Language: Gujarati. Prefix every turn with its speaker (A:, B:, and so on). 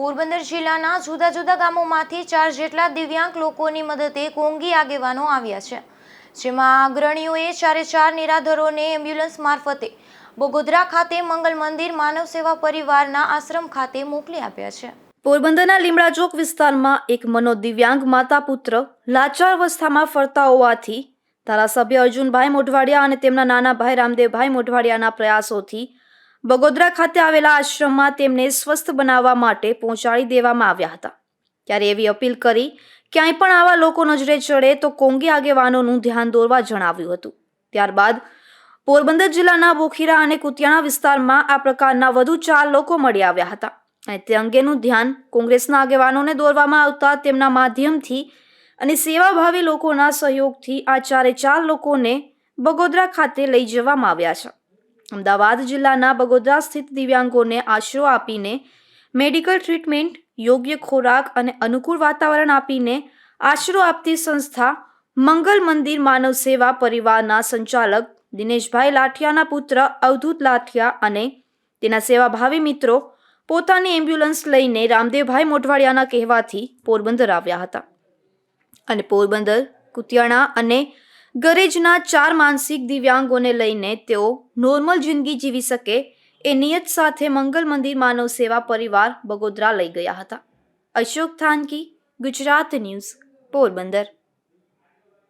A: પોરબંદર જિલ્લાના જુદા જુદા ગામોમાંથી ચાર જેટલા દિવ્યાંગ લોકોની મદદે કોંગી આગેવાનો આવ્યા છે. જેમાં અગ્રણીઓએ ચારે ચાર નિરાધરોને એમ્બ્યુલન્સ મારફતે બગોદરા ખાતે મંગલ મંદિર માનવ સેવા પરિવારના આશ્રમ ખાતે મોકલી આપ્યા છે.
B: પોરબંદરના લીમડા ચોક વિસ્તારમાં એક મનોદિવ્યાંગ માતા પુત્ર લાચાર અવસ્થામાં ફરતા હોવાથી ધારાસભ્ય અર્જુનભાઈ મોઢવાડિયા અને તેમના નાના ભાઈ રામદેવભાઈ મોઢવાડિયાના પ્રયાસોથી બગોદરા ખાતે આવેલા આશ્રમમાં તેમને સ્વસ્થ બનાવવા માટે પહોંચાડી દેવામાં આવ્યા હતા. ત્યારે એવી અપીલ કરી, ક્યાંય પણ આવા લોકો નજરે ચડે તો કોંગી આગેવાનોનું ધ્યાન દોરવા જણાવ્યું હતું. ત્યારબાદ પોરબંદર જિલ્લાના બોખીરા અને કુતિયાણા વિસ્તારમાં આ પ્રકારના વધુ ચાર લોકો મળી આવ્યા હતા. અને તે અંગેનું ધ્યાન કોંગ્રેસના આગેવાનોને દોરવામાં આવતા તેમના માધ્યમથી અને સેવાભાવી લોકોના સહયોગથી આ ચારે ચાર લોકોને બગોદરા ખાતે લઈ જવામાં આવ્યા છે. અમદાવાદ જિલ્લાના બગોદરા સ્થિત દિવ્યાંગોને આશરો આપીને મેડિકલ ટ્રીટમેન્ટ, યોગ્ય ખોરાક અને અનુકૂળ વાતાવરણ આપીને આશરો આપતી સંસ્થા મંગલ મંદિર માનવ સેવા પરિવારના સંચાલક દિનેશભાઈ લાઠિયાના પુત્ર અવધૂત લાઠિયા અને તેના સેવાભાવી મિત્રો પોતાની એમ્બ્યુલન્સ લઈને રામદેવભાઈ મોઢવાડિયાના કહેવાથી પોરબંદર આવ્યા હતા. અને પોરબંદર, કુતિયાણા અને ગરેજના ચાર માનસિક દિવ્યાંગોને લઈને તેઓ નોર્મલ જિંદગી જીવી શકે એ નિયત સાથે મંગલ મંદિર માનવ સેવા પરિવાર બગોદરા લઈ ગયા હતા. અશોક થાનકી, ગુજરાત ન્યૂઝ, પોરબંદર.